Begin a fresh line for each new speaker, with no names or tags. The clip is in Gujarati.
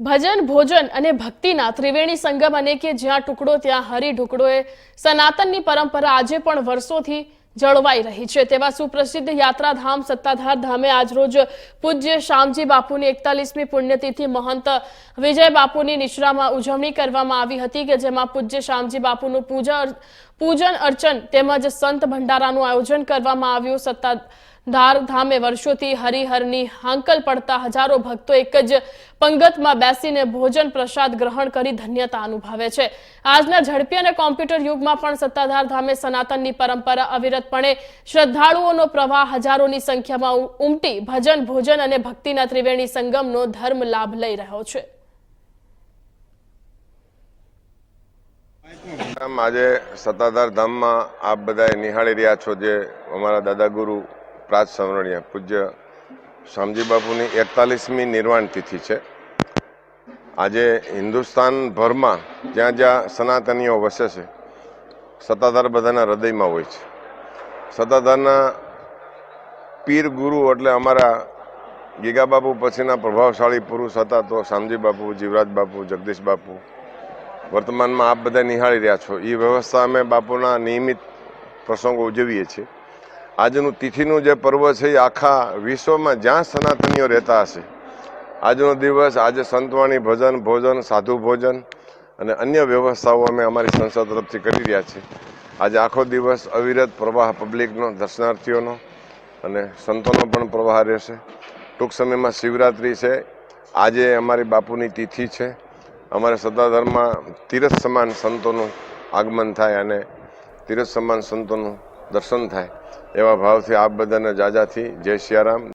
ભજન, ભોજન અને ભક્તિના ત્રિવેણી સંગમ અને કે જ્યાં ટુકડો, ત્યાં હરી ઢુકડો સનાતનની પરંપરા આજે પણ વર્ષોથી જળવાઈ રહી છે. તેવા સુપ્રસિદ્ધ યાત્રાધામ સત્તાધાર ધામે આજરોજ પૂજ્ય શામજી બાપુની એકતાલીસમી પુણ્યતિથિ મહંત વિજય બાપુની નિશ્રામાં ઉજવણી કરવામાં આવી હતી કે જેમાં પૂજ્ય શામજી બાપુનું પૂજા પૂજન અર્ચન તેમજ સંત ભંડારાનું આયોજન કરવામાં આવ્યું. સત્તાધાર ધામે વર્ષોથી હરિહરની હાંકલ પડતા હજારો ભક્તો એક જ પંગતમાં બેસીને ભોજન પ્રસાદ ગ્રહણ કરી ધન્યતા અનુભવે છે. આજના ઝડપી અને કોમ્પ્યુટર યુગમાં પણ સત્તાધાર ધામે સનાતનની પરંપરા અવિરતપણે શ્રદ્ધાળુઓનો પ્રવાહ હજારોની સંખ્યામાં ઉમટી ભજન, ભોજન અને ભક્તિના ત્રિવેણી સંગમનો ધર્મ લાભ લઈ રહ્યો છે.
આજે સત્તાધાર ધામમાં આપ બધાએ નિહાળી રહ્યા છો જે અમારા દાદા ગુરુ પ્રાત સંવરણીય પૂજ્ય શામજી બાપુની એકતાલીસમી નિર્વાણ તિથિ છે. આજે હિન્દુસ્તાનભરમાં જ્યાં જ્યાં સનાતનીઓ વસે છે, સત્તાધાર બધાના હૃદયમાં હોય છે. સત્તાધારના પીર ગુરુ એટલે અમારા ગીગા બાપુ પછીના પ્રભાવશાળી પુરુષ હતા તો શામજી બાપુ, જીવરાજ બાપુ, જગદીશ બાપુ. વર્તમાનમાં આપ બધા નિહાળી રહ્યા છો. એ વ્યવસ્થા અમે બાપુના નિયમિત પ્રસંગો ઉજવીએ છીએ. આજનું તિથિનું જે પર્વ છે એ આખા વિશ્વમાં જ્યાં સનાતનીઓ રહેતા હશે, આજનો દિવસ આજે સંતવાણી ભજન, ભોજન, સાધુ ભોજન અને અન્ય વ્યવસ્થાઓ અમે અમારી સંસ્થા તરફથી કરી રહ્યા છીએ. આજે આખો દિવસ અવિરત પ્રવાહ પબ્લિકનો, દર્શનાર્થીઓનો અને સંતોનો પણ પ્રવાહ રહેશે. ટૂંક સમયમાં શિવરાત્રિ છે, આજે અમારી બાપુની તિથિ છે. અમારે સત્તાધારમાં તીરથ સમાન સંતોનું આગમન થાય અને તીરથ સમાન સંતોનું દર્શન થાય એવા ભાવથી આપ બધાને જાજાથી જય સિયારામ